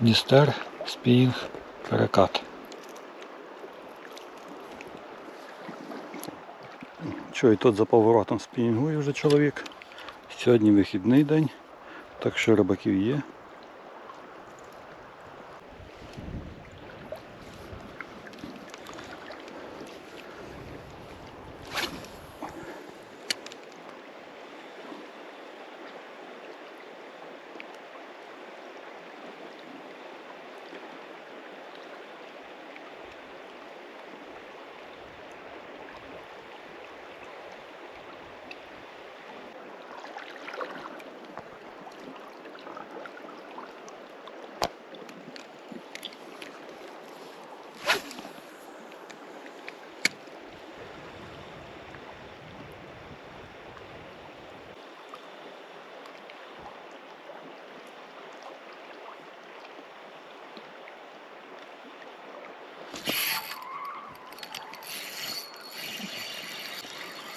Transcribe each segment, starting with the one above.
Дністер, спінг, перекат. Що і тут за поворотом спінгує вже чоловік. Сьогодні вихідний день, так що рибаків є.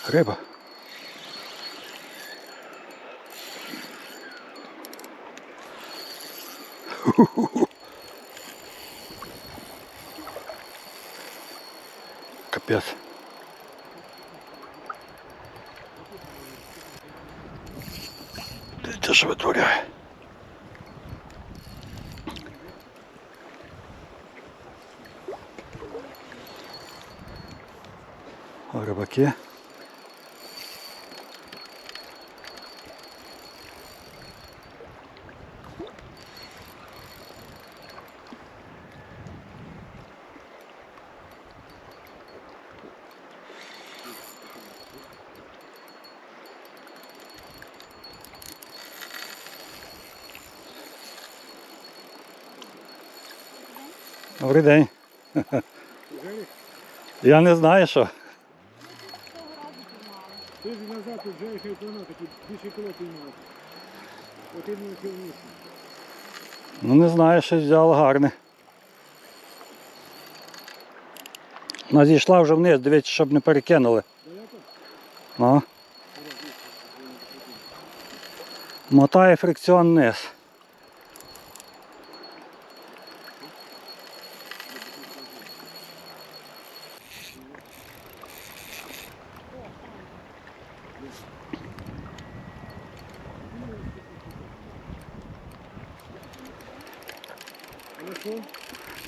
Риба. Капець. Дивіться, що. Добрий день. Я не знаю, що. Тиждень назад вже їх вона такі більше кіло піймав. Один не. Ну не знаю, що взяла гарне. Вона зійшла вже вниз, дивіться, щоб не перекинули. Ну. Мотає фрикціон вниз. Що?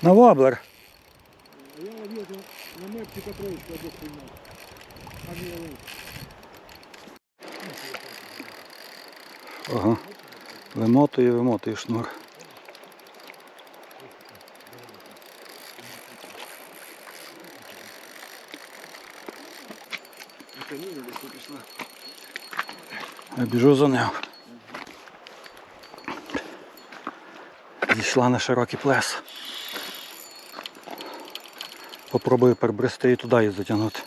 На воблер. Я в'їду на мепці Петровичка або піймав. А не олень. Ага. Вимотує, вимотує шнур. Я біжу за ним. Зійшла на широкий плес. Попробую перебрести і туди її затягнути.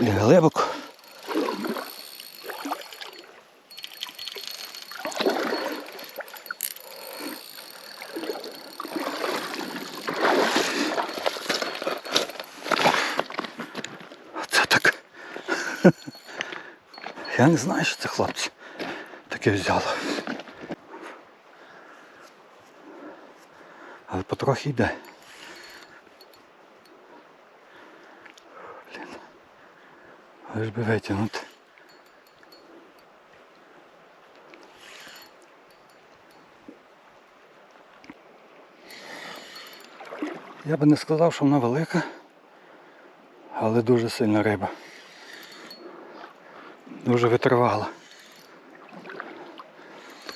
І глибоко. Це так. Я не знаю, що це хлопці таке взяло. Але потрохи йде. Блін. Лиш би витягнути. Я би не сказав, що вона велика, але дуже сильна риба. Дуже витривала.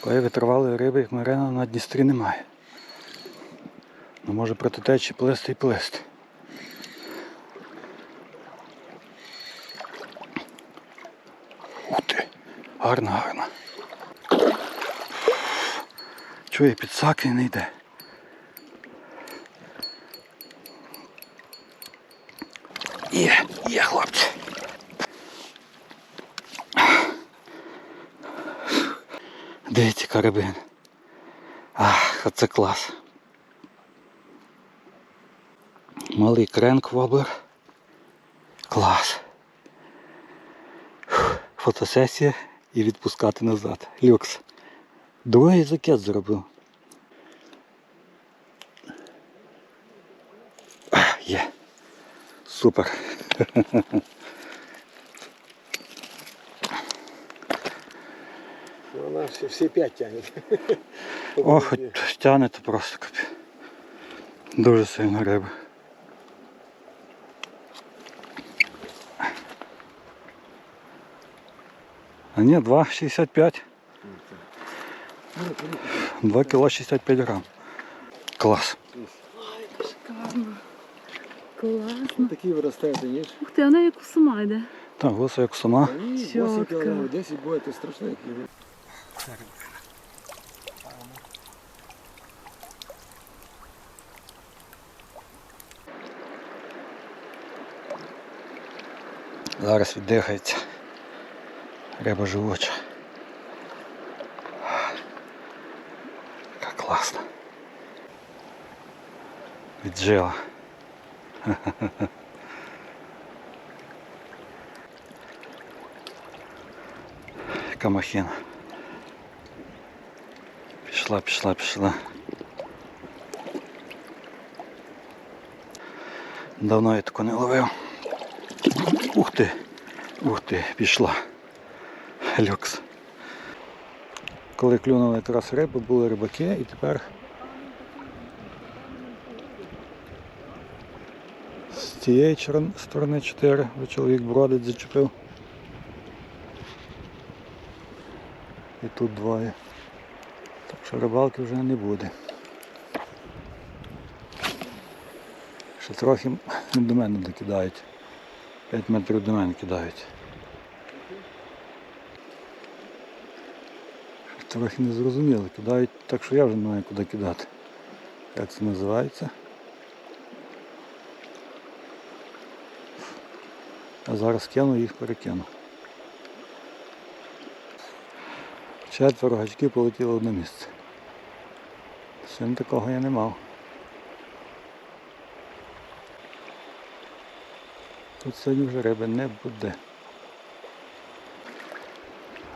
Такої витривалої риби, як Марина, на Дністрі немає. Ну може проти течі плисти і плисти. Ух ти! Гарна, гарна. Чує, підсаки не йде. Є, є, хлопці. Дивіться, карабин. Ах, оце клас. Малий кренк воблер. Клас. Фух, Фотосесія і відпускати назад. Люкс. Другий закет зробив. А, Є. Супер. Вона всі, всі п'ять тягне. Ох, хоч тягне то просто капі. Дуже сильно риба. А ні, 2,65. 2 кіло 65 грам. Клас. Шикарно. Класно. Такі виростають, ніж. Ух ти, вона як у сама йде. Так, ось як сама. Ні, 8 Чітко. кілограмів, 10 буде, то страшно. як їде. Зараз віддихається. Риба живуча. Яка класна. Віджила. Яка махіна. Пішла, пішла, пішла. Давно я таку не ловив. Ух ти! Ух ти, пішла. Люкс. Коли клюнули якраз риби, були рибаки і тепер з цієї сторони 4 чоловік бродить, зачепив. І тут двоє. Що рибалки вже не буде. Ще трохи до мене докидають. 5 метрів до мене кидають. Трохи не зрозуміло, кидають так, що я вже не знаю куди кидати. Як це називається? А зараз кину їх перекину. Четверо гачки полетіло одне місце. Сьогодні такого я не мав. Тут сьогодні вже риби не буде.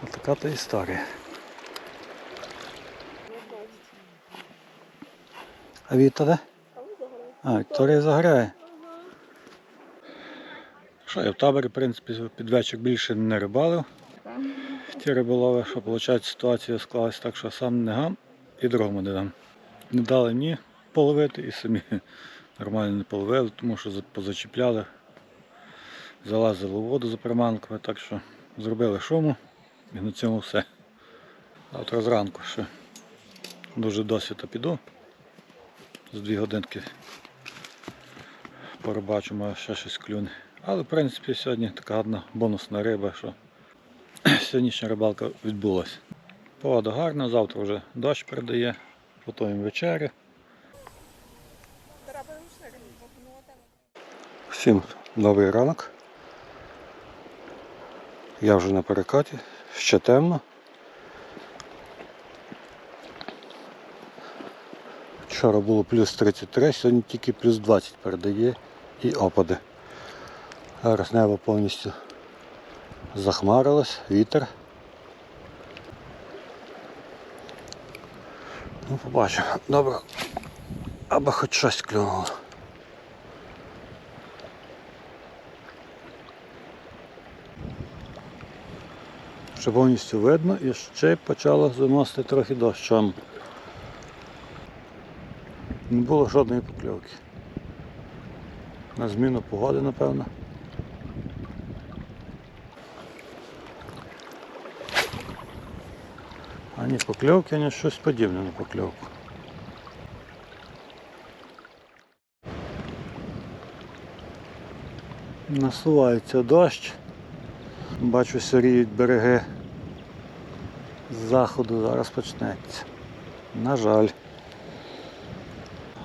Ось така то історія. А Віта де? А, Вікторія заграє. Що, я в таборі, в принципі, під вечір більше не рибалив. Ті риболови, що виходить, ситуація склалась так, що сам не гам і другому не дам. Не дали мені половити і самі нормально не половили, тому що позачіпляли залазили у воду за приманками, так що зробили шуму і на цьому все. Завтра зранку ще дуже досвіта піду. З дві годинки порибачу, ще щось клюне. Але в принципі сьогодні така одна бонусна риба, що сьогоднішня рибалка відбулася. Погода гарна, завтра вже дощ передає, готуємо вечері. Всім добрий ранок. Я вже на перекаті, ще темно. Вчора було плюс 33, сьогодні тільки плюс 20 передає і опади. Зараз небо повністю захмарилось, вітер. Ну, побачимо. Добре. Аби хоч щось клюнуло. Ще повністю видно і ще почало заносити трохи дощом. Не було жодної покльовки. На зміну погоди, напевно. Ані покльовки, ані щось подібне на покльовку. Насувається дощ. Бачу, сиріють береги з заходу, зараз почнеться. На жаль.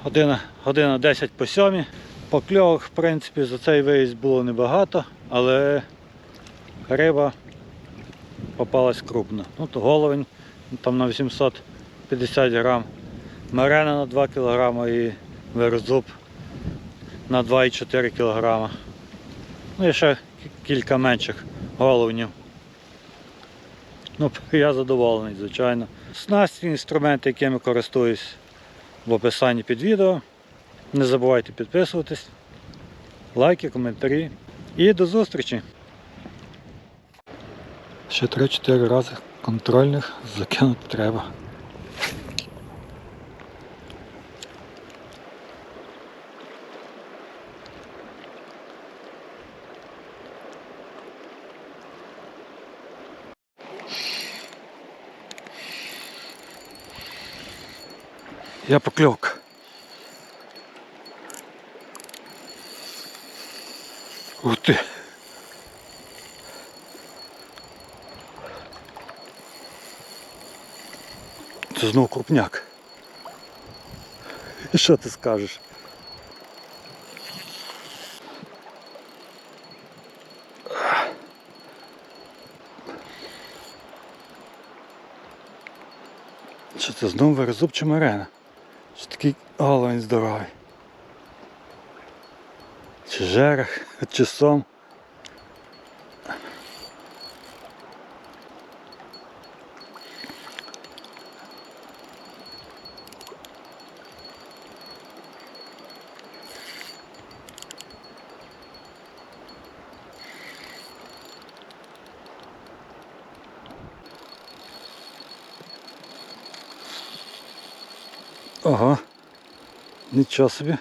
Година, година 10 по 7. Покльовок, в принципі, за цей виїзд було небагато, але риба попалась крупна. Ну, то головень там на 850 грам, мерена на 2 кг і верзуб на 2,4 кг. Ну і ще кілька менших головнів. Ну, я задоволений, звичайно. Снасті, інструменти, якими користуюсь в описанні під відео. Не забувайте підписуватись, лайки, коментарі. І до зустрічі! Ще 3-4 рази контрольних закинути треба. Я покльовка. Ух ти. Це знов крупняк. І що ти скажеш? Що це знову верезуб чи мерена? Що такий головень здоровий? Чи жерех, чи сом? Ага. Нічого собі.